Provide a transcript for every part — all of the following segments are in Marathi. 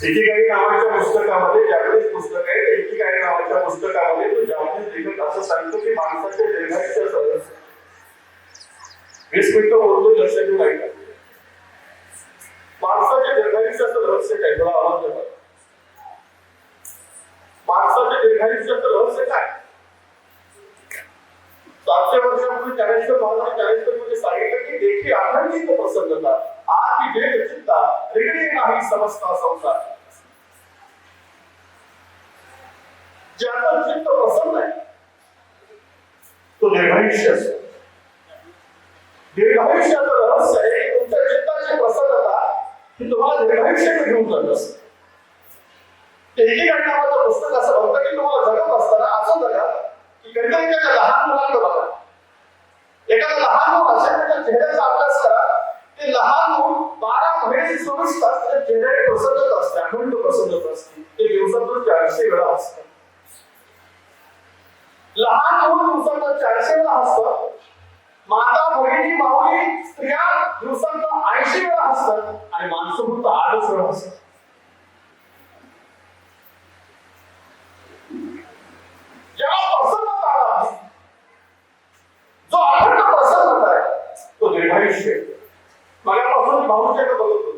एकेकाळी नावाच्या पुस्तकामध्ये जागतिक पुस्तक आहे तर एकेकाळी नावाच्या पुस्तकामध्ये तो जागतिक लेखक असं सांगतो की माणसाचे देहाच्या सदस्य वीस मिनिट बोलतो लक्षात घेऊन ऐका माणसाच्या दीर्घायुष्याचं रहस्य काय? तुला आवाज देतात माणसाच्या दीर्घायुष्याचं रहस्य काय? सातशे वर्षापूर्वी चाळीसच्या महाराज चाळीसच्या मध्ये सांगितलं की देखील आनंदी तो प्रसन्नता आज वेग चिंता रिगडी नाही समजता संसार. ज्याला चित्त प्रसन्न आहे तो निर्भयुष्य असतो. निर्भयुष्याचं रहस्य आहे तुमच्या चित्ताची प्रसन्नता ही तुम्हाला निर्भयुष्याकडे घेऊन जात असते. एकेकांनी नावाचं पुस्तक असं बघतं की तुम्हाला जगत असताना असं जगा की कधी त्याच्या लहान मुलांना बघा. एखादा लहान मुल असेल त्याच्या चेहऱ्याचा अभ्यास करा ते लहान मुल बारा महिने चोवीस तास त्याच्या चेहऱ्याकडे असते अखंड प्रसन्नच असते. ते दिवसातून चारशे वेळा असतात. लहान मूल दिवसांना चारशे वेळा असतं. माता भगिनी माऊली स्त्रिया दिवसांना ऐंशी वेळा असतात आणि माणसं फक्त आठच वेळा असतात ज्याला प्रसन्न आला जो अखंड प्रसन्न आहे तो दीर्घायुष्य मगापासून भाऊ शकत होतो.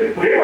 கருத்து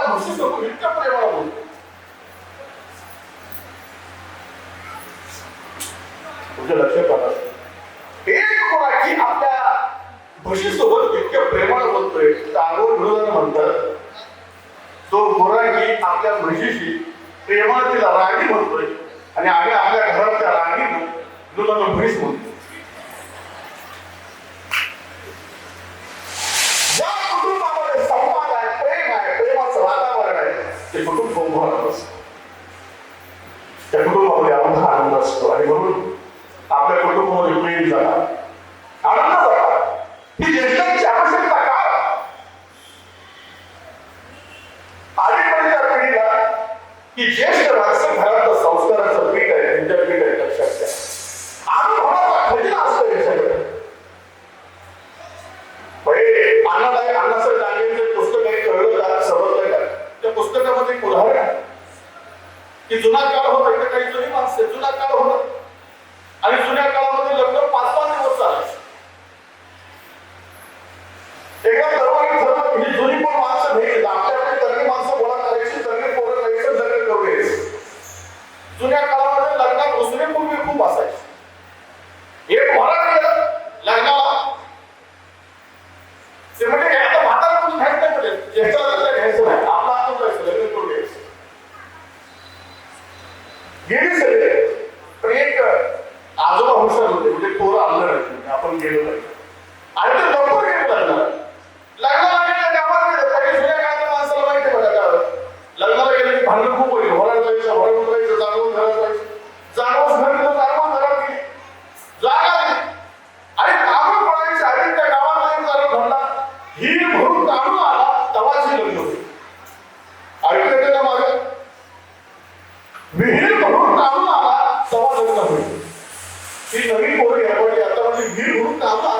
काय म्हणू आपल्या भशीसोबत इतक्या प्रेमाला बोलतोय तागोर विरोधानं म्हणतात तो गोरांगी आपल्या म्हशीशी प्रेमाला तिला राणी म्हणतोय आणि आम्ही आपल्या घरात त्या राणीनं दुधाला म्हैस म्हणतो nome, Luísa. विहीर भरून काढून आला तेव्हा होईल ती नवीन पोरी आपण आता म्हणजे विहीर भरून काढून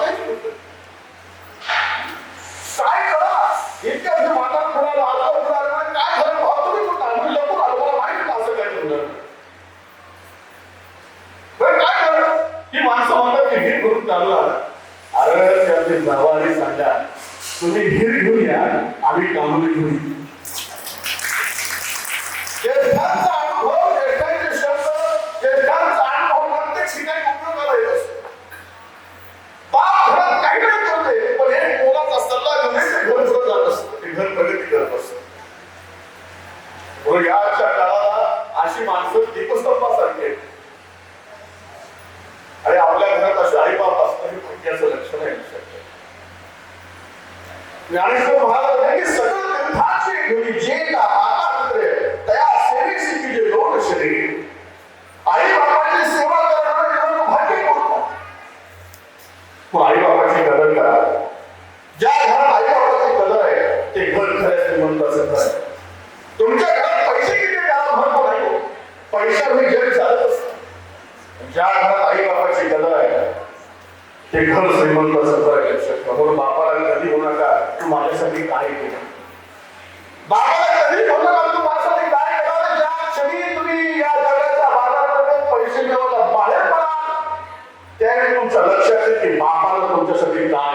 हो, म्हणून आजच्या काळाला अशी माणसं दीपस्तंभासारखी आहेत. आणि आपल्या घरात असे आईबाप असणं हे भाग्याचं लक्षण आहे ज्ञानेश्वर महाराज सगळं ग्रंथाचे घरी जे ते घर श्रीमंत म्हणून बापाला कधी होऊ तू माझ्यासाठी काय केलं? बाबाला कधी होऊ तू माझ्यासाठी काय केलं? ज्या क्षणी तुम्ही या जगाच्या बाजारामध्ये पैसे मिळवला बाहेर पडा. तुमचं लक्षात असेल बापाला तुमच्यासाठी काय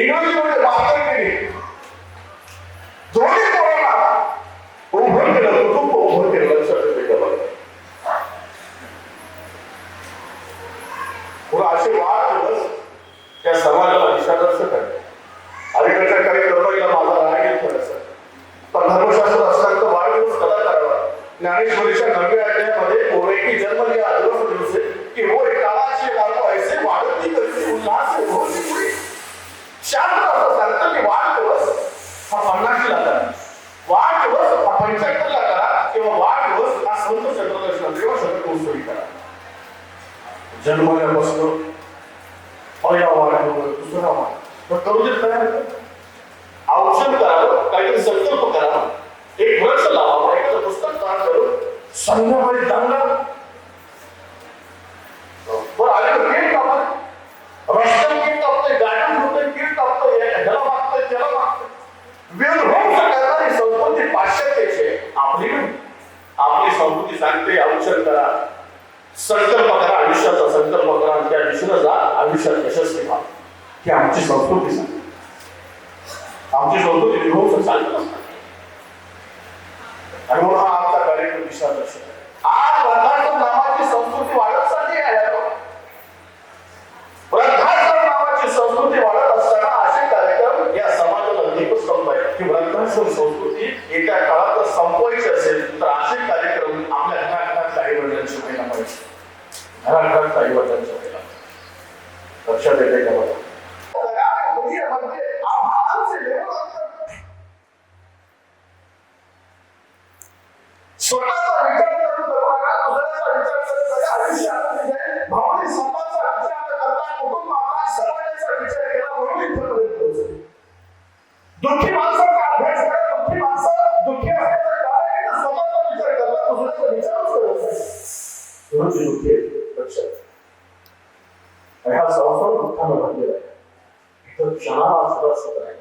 ఈరోజు వాస్తవం ఇది ولا مسلوق غير واحد ولا واحد فالتوجيه فاهم ऑप्शन करा काहीतरी संकल्प करा एक ब्रश लावा एखादं पुस्तक दान करू संध्याकाळी दानला बरं आले तर केक कापत रस्त्यावर केक कापतोय गार्डन होतोय केक कापतोय ह्याला मागतोय त्याला मागतोय वेळ होऊ शकत नाही संस्कृती पाश्चात्यची आपली आपली संस्कृती सांगते औषध करा संकल्प करा आयुष्याचा संकल्प करा आणि त्या दिशेनं जा. आयुष्यात यशस्वी व्हा. हे आमची संस्कृती सांगते. आमची संस्कृती विभूषण चालत असतात आणि म्हणून हा आमचा कार्यक्रम दिशादर्शक आज म्हणजे नुकते लक्षात. ह्या संस्थान उत्थान आहे. इथं क्षणाला सुद्धा आहे.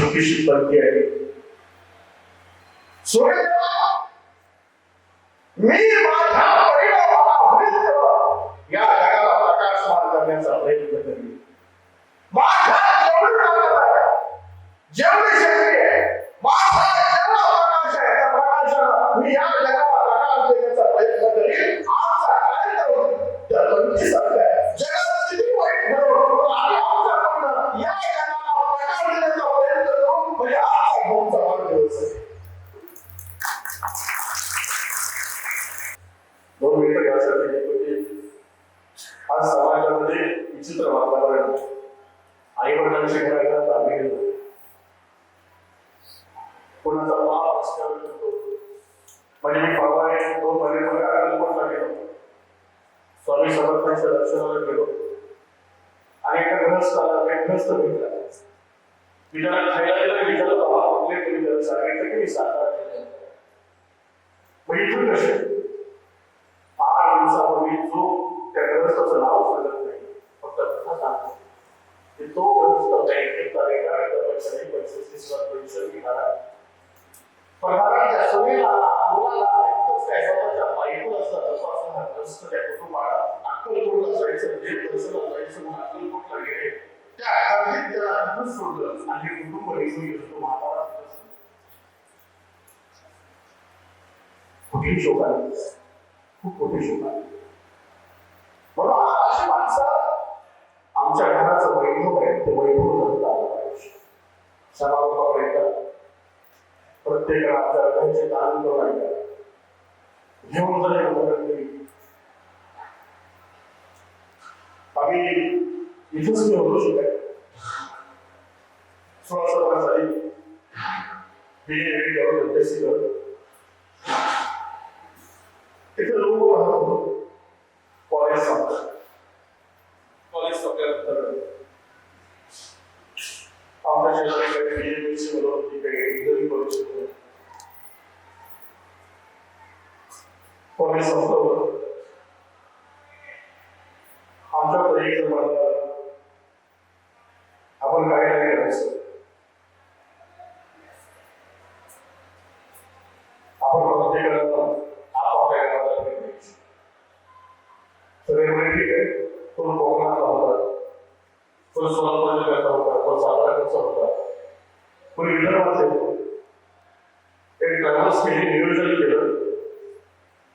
छोटीशी पत्ती आहे. सोडे. मी माझा परवानगीच्या सुनेला मुलाला एकच काय स्वतःच्या असं जसं त्या कुटुंबाला अक्कलकोटला जायचं म्हणजे परिसराला जायचं म्हणून अक्कलकोटला त्याला सोडलं आणि खूप मोठी शोभा आमच्या घराचं वैभव आहे. ते वैभव धरता आलं पाहिजे सर्व येतात. प्रत्येक राजा आनंद दान घेऊन जाईल आम्ही इथेच मी होतो शिकाय सोळा सतरा साली बी करतो तो सोलापूरला कसा होता तो साताऱ्याचा होता पण विदर्भाचे एक कलासने नियोजन केलं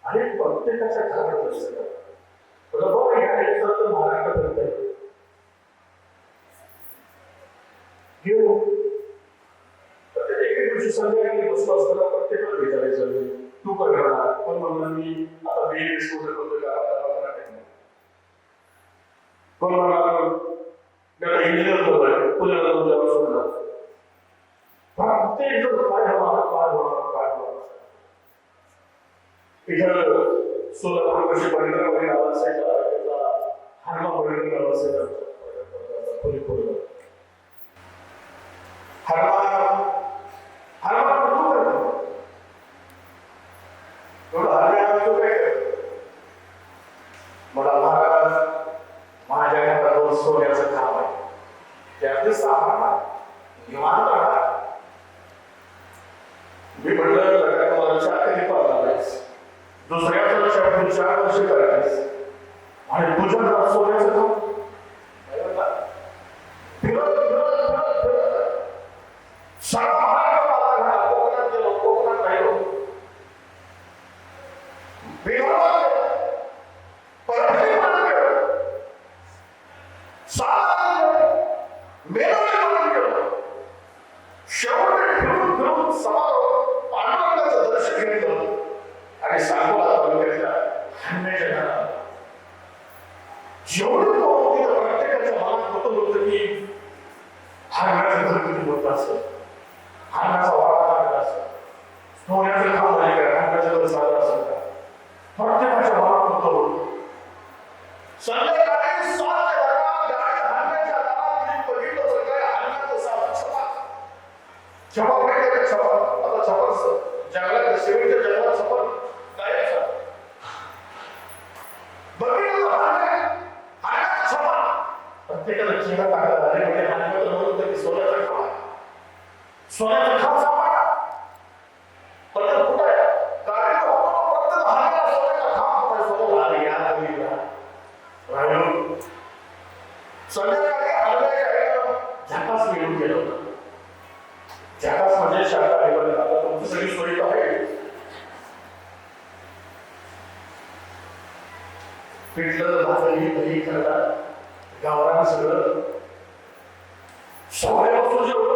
आणि प्रत्येकाच्या घरात लक्ष बघ या क्षेत्रात महाराष्ट्र करत आहे घेऊ प्रत्येक दिवशी संध्याकाळी बसलो असताना ఎవరో ఒకరు రావాల్సిన వాళ్ళ యొక్క కర్మ పొడికి రావాల్సిన పొడిపోయి ते आता जंगलात शेवटच्या जंगलात छपन गायब झालं प्रत्येकाला चिन्ह म्हणजे म्हणून तरी सोन्याचा खावा सोन्याचा खावा সবাই অসুযোগ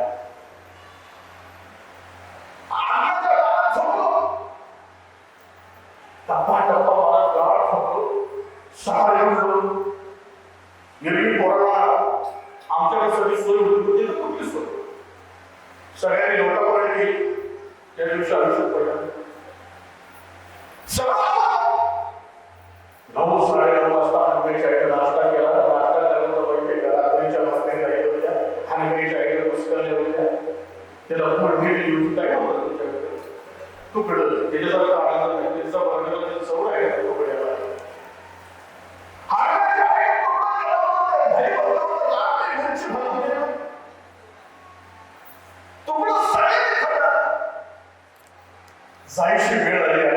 Amen. जायची वेळ आली